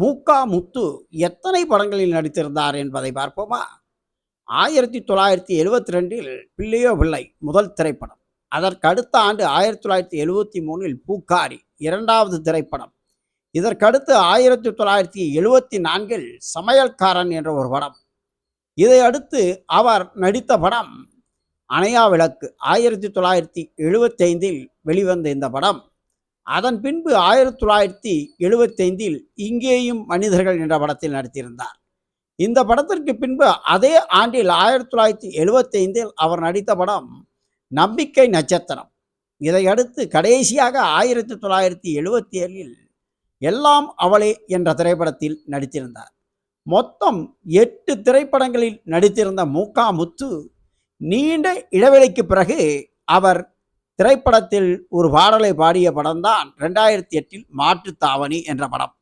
மூக்கா முத்து எத்தனை படங்களில் நடித்திருந்தார் என்பதை பார்ப்போமா? ஆயிரத்தி தொள்ளாயிரத்தி எழுவத்தி ரெண்டில் பிள்ளையோ பிள்ளை முதல் திரைப்படம். அதற்கு அடுத்த ஆண்டு ஆயிரத்தி தொள்ளாயிரத்தி எழுவத்தி மூணில் பூக்காரி இரண்டாவது திரைப்படம். இதற்கடுத்து ஆயிரத்தி தொள்ளாயிரத்தி எழுவத்தி நான்கில் சமையல்காரன் என்ற ஒரு படம். இதை அடுத்து அவர் நடித்த படம் அணையா விளக்கு ஆயிரத்தி தொள்ளாயிரத்தி எழுபத்தைந்தில் வெளிவந்த இந்த படம். அதன் பின்பு ஆயிரத்தி தொள்ளாயிரத்தி எழுவத்தைந்தில் இங்கேயும் மனிதர்கள் என்ற படத்தில் நடித்திருந்தார். இந்த படத்திற்கு பின்பு அதே ஆண்டில் ஆயிரத்தி தொள்ளாயிரத்தி எழுவத்தைந்தில் அவர் நடித்த படம் நம்பிக்கை நட்சத்திரம். இதையடுத்து கடைசியாக ஆயிரத்தி தொள்ளாயிரத்தி எழுவத்தி ஏழில் எல்லாம் அவளே என்ற திரைப்படத்தில் நடித்திருந்தார். மொத்தம் எட்டு திரைப்படங்களில் நடித்திருந்த மூக்கா முத்து நீண்ட இடைவெளிக்கு பிறகு அவர் திரைப்படத்தில் ஒரு பாடலை பாடிய படம்தான் ரெண்டாயிரத்தி எட்டில் மாற்றுத்தாவணி என்ற படம்.